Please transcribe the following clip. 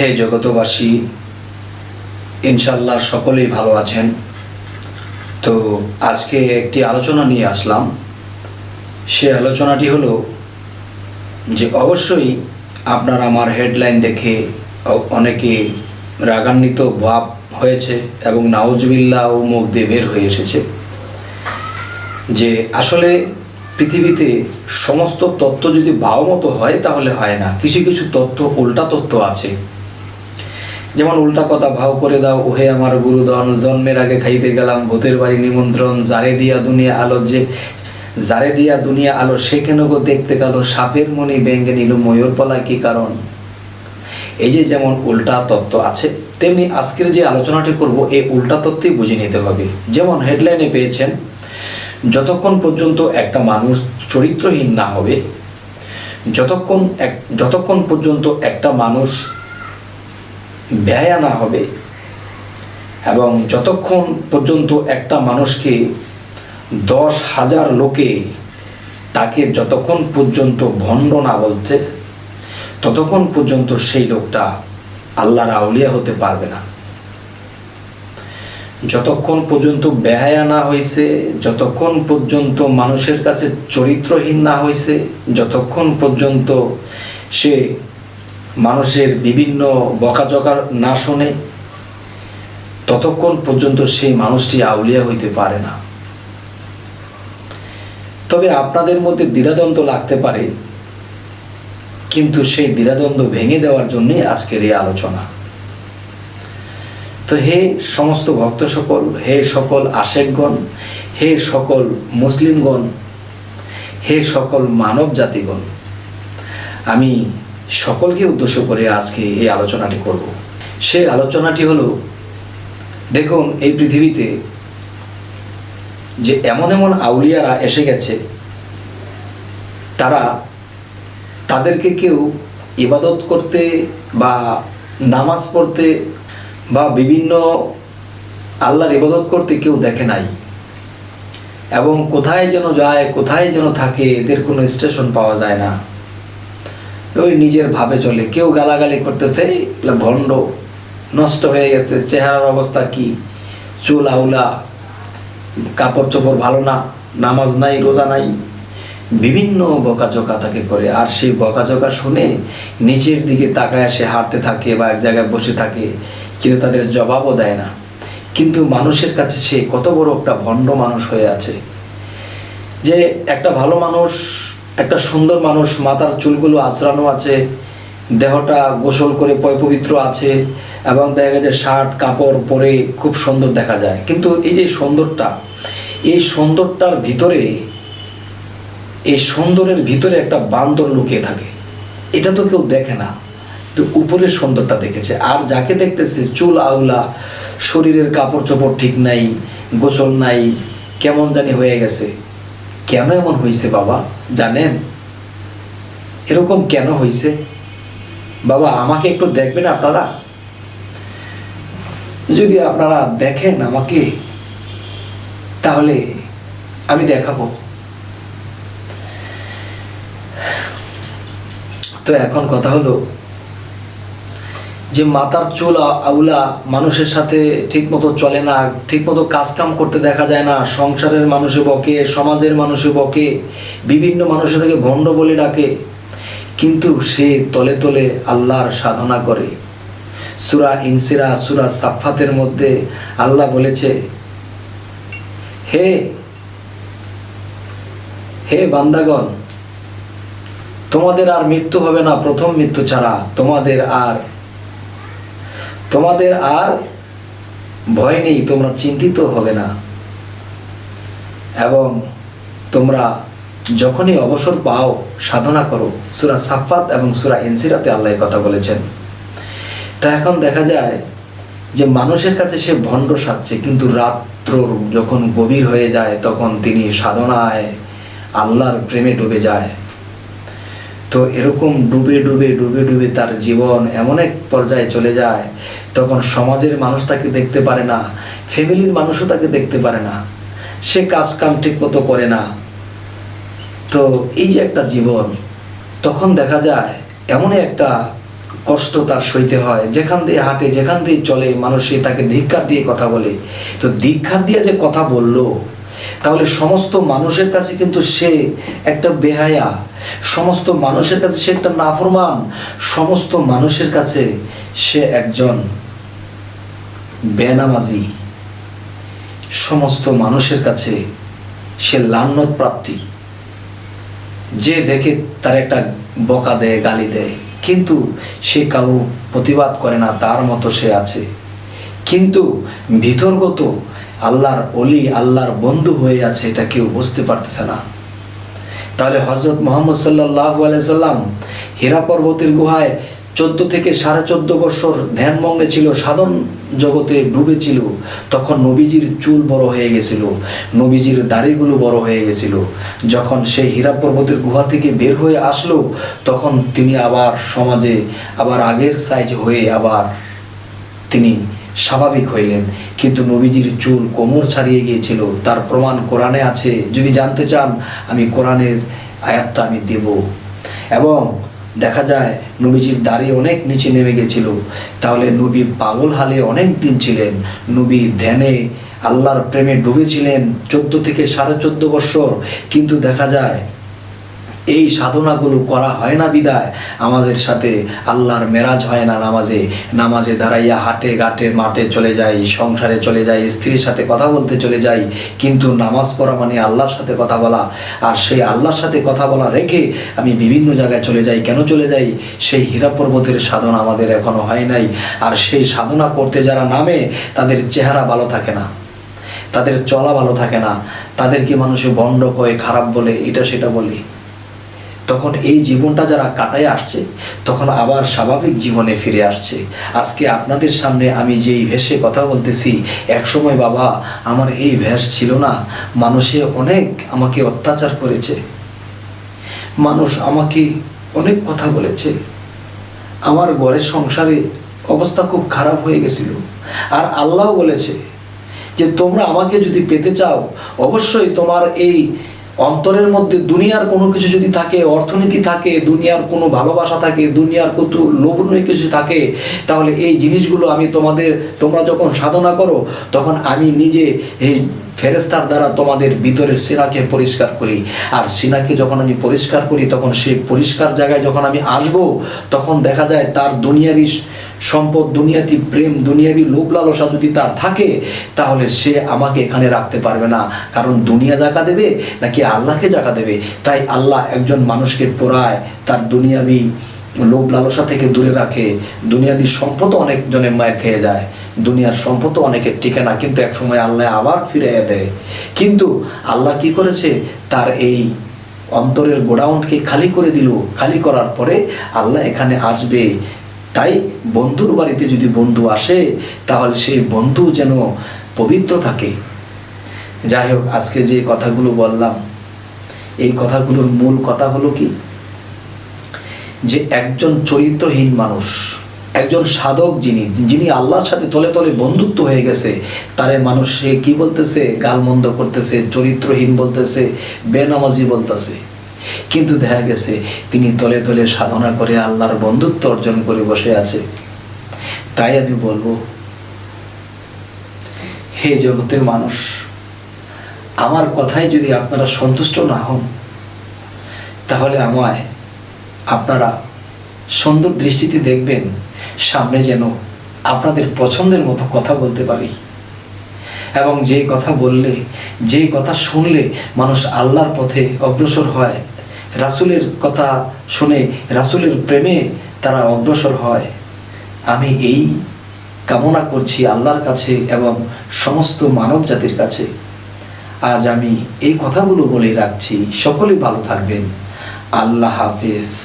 হে জগতবাসী ইনশাল্লাহ সকলেই ভালো আছেন। তো আজকে একটি আলোচনা নিয়ে আসলাম। সে আলোচনাটি হলো যে অবশ্যই আপনার আমার হেডলাইন দেখে অনেকে রাগান্বিত ভাব হয়েছে এবং নাউজবিল্লা ও মুখ দিয়ে বের হয়ে এসেছে যে আসলে পৃথিবীতে সমস্ত তত্ত্ব যদি বাও মতো হয় তাহলে হয় না। কিছু কিছু তত্ত্ব, উল্টা তত্ত্ব আছে। যেমন উল্টা কথা, ভাও করে দাও, ওহে আমার গুরুদন, জন্মের আগে খাইতে গেলাম, ভূতের বাড়ি নিমন্ত্রণ জারে দিয়া দুনিয়া আলো যে জারে দিয়া দুনিয়া আলো, সে কেন গো দেখতে গেল? সাপের মনি ব্যাঙ্গে নিল, ময়ূর পলা কি কারণ? এই যে যেমন উল্টা তত্ত্ব আছে, তেমনি আজকের যে আলোচনাটি করব, এই উল্টা তত্ত্বই বুঝে নিতে হবে। যেমন হেডলাইনে পেয়েছেন, যতক্ষণ পর্যন্ত একটা মানুষ চরিত্রহীন না হবে, যতক্ষণ এক, যতক্ষণ পর্যন্ত একটা মানুষ ব্যয়া না হবে এবং যতক্ষণ পর্যন্ত একটা মানুষকে দশ হাজার লোকে তাকে যতক্ষণ পর্যন্ত ভণ্ড না বলতে, ততক্ষণ পর্যন্ত সেই লোকটা আল্লাহর আউলিয়া হতে পারবে না। যতক্ষণ পর্যন্ত বেহায়া না হয়েছে, যতক্ষণ পর্যন্ত মানুষের কাছে চরিত্রহীন না হয়েছে, যতক্ষণ পর্যন্ত সে মানুষের বিভিন্ন বকাঝকা না শোনে ততক্ষণ পর্যন্ত সেই মানুষটি আউলিয়া হইতে পারে না। তবে আপনাদের মধ্যে দ্বিধাদ্বন্দ্ব লাগতে পারে, কিন্তু সেই দ্বিধাদ্বন্দ্ব ভেঙে দেওয়ার জন্যে আজকের এই আলোচনা। তো হে সমস্ত ভক্ত সকল হে সকল আশেকগণ, হে সকল মুসলিমগণ, হে সকল মানব জাতিগণ আমি সকলকে উদ্দেশ্য করে আজকে এই আলোচনাটি করব। সেই আলোচনাটি হলো, দেখুন, এই পৃথিবীতে যে এমন এমন আউলিয়ারা এসে গেছে, তারা তাদেরকে কেউ ইবাদত করতে বা নামাজ পড়তে বা বিভিন্ন আল্লাহর ইবাদত করতে কেউ দেখে নাই। এবং কোথায় যেন যায়, কোথায় যেন থাকে, এদের কোনো স্টেশন পাওয়া যায় না। ওই নিজের ভাবে চলে। কেউ গালাগালি করতেছে ভণ্ড, নষ্ট হয়ে গেছে। চেহারার অবস্থা কি? চুল আউলা, কাপড় চোপড় ভালো না, নামাজ নাই, রোজা নাই। বিভিন্ন বকাঝকা তাকে করে। আর সেই বকাঝকা শুনে নিচের দিকে তাকায় সে হাঁটতে থাকে বা এক জায়গায় বসে থাকে, কিন্তু তাদের জবাবও দেয় না। কিন্তু মানুষের কাছে সে কত বড় একটা ভণ্ড মানুষ হয়ে আছে। যে একটা ভালো মানুষ একটা সুন্দর মানুষ, মাথার চুলগুলো আঁচড়ানো আছে, দেহটা গোসল করে পয় পবিত্র আছে, এবং দেখা গেছে শার্ট, কাপড় পরে খুব সুন্দর দেখা যায়। কিন্তু এই যে সুন্দরটা এই সুন্দরটার ভিতরে, এই সুন্দরের ভিতরে একটা বান্দর লুকিয়ে থাকে। এটা তো কেউ দেখে না তো উপরের সুন্দরটা দেখেছে। আর যাকে দেখতেছে, চুল আউলা, শরীরের কাপড় চোপড় ঠিক নাই, গোসল নাই, কেমন জানি হয়ে গেছে। কেন এমন হয়েছে বাবা? জানেন? এরকম কেন হয়েছে বাবা, আমাকে একটু দেখবেন আপনারা। যদি আপনারা দেখেন আমাকে, তাহলে আমি দেখাবো। তো এখন কথা হলো যে মাথার চুল আউলা মানুষের সাথে ঠিক মতো চলে না ঠিক মতো কাজ করতে দেখা যায় না, সংসারের মানুষে বকে, সমাজের মানুষে বকে, বিভিন্ন মানুষের থেকে ভণ্ড বলে ডাকে। কিন্তু সে তলে তলে আল্লাহর সাধনা করে। সুরা ইনসিরা, সুরা সাফাতের মধ্যে আল্লাহ বলেছে, হে হে বান্দাগণ, তোমাদের আর মৃত্যু হবে না, প্রথম মৃত্যু ছাড়া। তোমাদের আর তোমাদের আর ভয় নেই, তোমরা চিন্তিত হবে না। এবং তোমরা যখনই অবসর পাও, সাধনা করো। সুরা সাফাত এবং সুরা এনসিরাতে আল্লাহ কথা বলেছেন। তা এখন দেখা যায় যে মানুষের কাছে সে ভণ্ড সাজছে, কিন্তু রাত্র যখন গভীর হয়ে যায়, তখন তিনি সাধনায় আল্লাহর প্রেমে ডুবে যায়। তো এরকম ডুবে ডুবে ডুবে ডুবে তার জীবন এমন এক পর্যায়ে চলে যায়, তখন সমাজের মানুষ তাকে দেখতে পারে না, ফ্যামিলির মানুষও তাকে দেখতে পারে না, সে কাজ কাম ঠিক মতো করে না। তো এই যে একটা জীবন, তখন দেখা যায় এমনই একটা কষ্ট তার সইতে হয়, যেখান দিয়ে হাঁটে, যেখান দিয়ে চলে, মানুষ তাকে ধিক্ষার দিয়ে কথা বলে। তো ধিক্ষার দিয়ে যে কথা বলল তাহলে সমস্ত মানুষের কাছে কিন্তু সে একটা বেহায়া, সমস্ত মানুষের কাছে সে একটা নাফরমান, সমস্ত মানুষের কাছে সে একজন বেনামাজি। সমস্ত মানুষের কাছে সে লান্নত প্রাপ্তি। যে দেখে তার একটা বকা দেয়, গালি দেয়, কিন্তু সে কারও প্রতিবাদ করে না, তার মতো সে আছে। কিন্তু ভিতরগত আল্লাহর অলি আল্লাহর বন্ধু হয়ে আছে এটা কেউ বুঝতে পারতেছে না। তাহলে হজরত মোহাম্মদ সাল্লাহ সাল্লাম হীরা পর্বতের গুহায় চোদ্দ থেকে সাড়ে চোদ্দ বছর ধ্যানমগ্নে ছিল, সাধন জগতে ডুবেছিল। তখন নবীজির চুল বড় হয়ে গেছিল, নবীজির দাড়িগুলো বড় হয়ে গেছিল। যখন সেই হীরা পর্বতের গুহা থেকে বের হয়ে আসলো, তখন তিনি আবার সমাজে, আবার আগের সাইজ হয়ে আবার তিনি স্বাভাবিক হইলেন। কিন্তু নবীজির চুল কোমর ছাড়িয়ে গিয়েছিল। তার প্রমাণ কোরআনে আছে। যদি জানতে চান, আমি কোরআনের আয়াতটা আমি দেব। এবং দেখা যায়, নবীজির দাড়ি অনেক নিচে নেমে গেছিল তাহলে নবী পাগল হালে অনেক দিন ছিলেন। নবী ধ্যানে আল্লাহর প্রেমে ডুবেছিলেন চোদ্দ থেকে সাড়ে চোদ্দ বছর। কিন্তু দেখা যায় এই সাধনাগুলো করা হয় না বিদায়। আমাদের সাথে আল্লাহর মেরাজ হয় না নামাজে। নামাজে দাঁড়াইয়া হাটে ঘাটে মাঠে চলে যাই, সংসারে চলে যাই, স্ত্রীর সাথে কথা বলতে চলে যাই, কিন্তু নামাজ পড়া মানে আল্লাহর সাথে কথা বলা। আর সেই আল্লাহর সাথে কথা বলা রেখে আমি বিভিন্ন জায়গায় চলে যাই। কেন চলে যাই? সেই হীরা পর্বতের সাধনা আমাদের এখনও হয় নাই। আর সেই সাধনা করতে যারা নামে, তাদের চেহারা ভালো থাকে না। তাদের চলা ভালো থাকে না। তাদেরকে মানুষে বন্ড কয়ে, খারাপ বলে, এটা সেটা বলে। তখন এই জীবনটা যারা কাটায় আসছে, তখন আবার স্বাভাবিক জীবনে ফিরে আসছে। আজকে আপনাদের সামনে আমি যেই ভেসে কথা বলতেছি, একসময় বাবা, আমার এই ভেস ছিল না। মানুষে অনেক আমাকে অত্যাচার করেছে। মানুষ আমাকে অনেক কথা বলেছে। আমার ঘরের সংসারে অবস্থা খুব খারাপ হয়ে গেছিল। আর আল্লাহ বলেছে যে, তোমরা আমাকে যদি পেতে চাও, অবশ্যই তোমার এই অন্তরের মধ্যে দুনিয়ার কোনো কিছু যদি থাকে, অর্থনীতি থাকে, দুনিয়ার কোনো ভালোবাসা থাকে, দুনিয়ার কত লোভনীয় কিছু থাকে, তাহলে এই জিনিসগুলো আমি তোমাদের, তোমরা যখন সাধনা করো, তখন আমি নিজে এই ফেরেস্তার দ্বারা তোমাদের ভিতরের সিনাকে পরিষ্কার করি। আর সিনাকে যখন আমি পরিষ্কার করি, তখন সেই পরিষ্কার জায়গায় যখন আমি আসব, তখন দেখা যায় তার দুনিয়াবি সম্পদ, দুনিয়াতি প্রেম দুনিয়াবি লোভ লালসা যদি তার থাকে, তাহলে সে আমাকে এখানে রাখতে পারবে না। কারণ দুনিয়া জাকা দেবে নাকি আল্লাহকে জাকা দেবে? তাই আল্লাহ একজন মানুষকে পোড়ায়, তার দুনিয়াবি লোভ লালসা থেকে দূরে রাখে। দুনিয়াদি সম্পদও অনেক জনের মায়ের খেয়ে যায়। দুনিয়ার সম্পদও অনেকের টিকে না। কিন্তু একসময় আল্লাহ আবার ফিরে দেয়। কিন্তু আল্লাহ কি করেছে? তার এই অন্তরের গোডাউনকে খালি করে দিল। খালি করার পরে আল্লাহ এখানে আসবে। তাই বন্ধুর বাড়িতে যদি বন্ধু আসে, তাহলে সেই বন্ধু যেন পবিত্র থাকে। যাই হোক, আজকে যে কথাগুলো বললাম, এই কথাগুলোর মূল কথা হলো কি? যে একজন চরিত্রহীন মানুষ, একজন সাধক যিনি যিনি আল্লাহর সাথে তলে তলে বন্ধুত্ব হয়ে গেছে, তারে মানুষ কি বলতেছে? গালমন্দ করতেছে, চরিত্রহীন বলতেছে, বেনামাজি বলতেছে। কিন্তু দেখা গেছে তিনি তলে তলে সাধনা করে আল্লাহর বন্ধুত্ব অর্জন করে বসে আছে। তাই আমি বলব, হে জগতের মানুষ, আমার কথায় যদি আপনারা সন্তুষ্ট না হন, তাহলে আমায় আপনারা সুন্দর দৃষ্টিতে দেখবেন, সামনে যেন আপনাদের পছন্দের মতো কথা বলতে পারি। এবং যে কথা বললে যে কথা শুনলে মানুষ আল্লাহর পথে অগ্রসর হয় রাসুলের কথা শুনে, রাসুলের প্রেমে তারা অগ্রসর হয়। আমি এই কামনা করছি আল্লাহর কাছে এবং সমস্ত মানব জাতির কাছে। আজ আমি এই কথাগুলো বলে রাখছি। সকলে ভালো থাকবেন। আল্লাহ হাফিজ।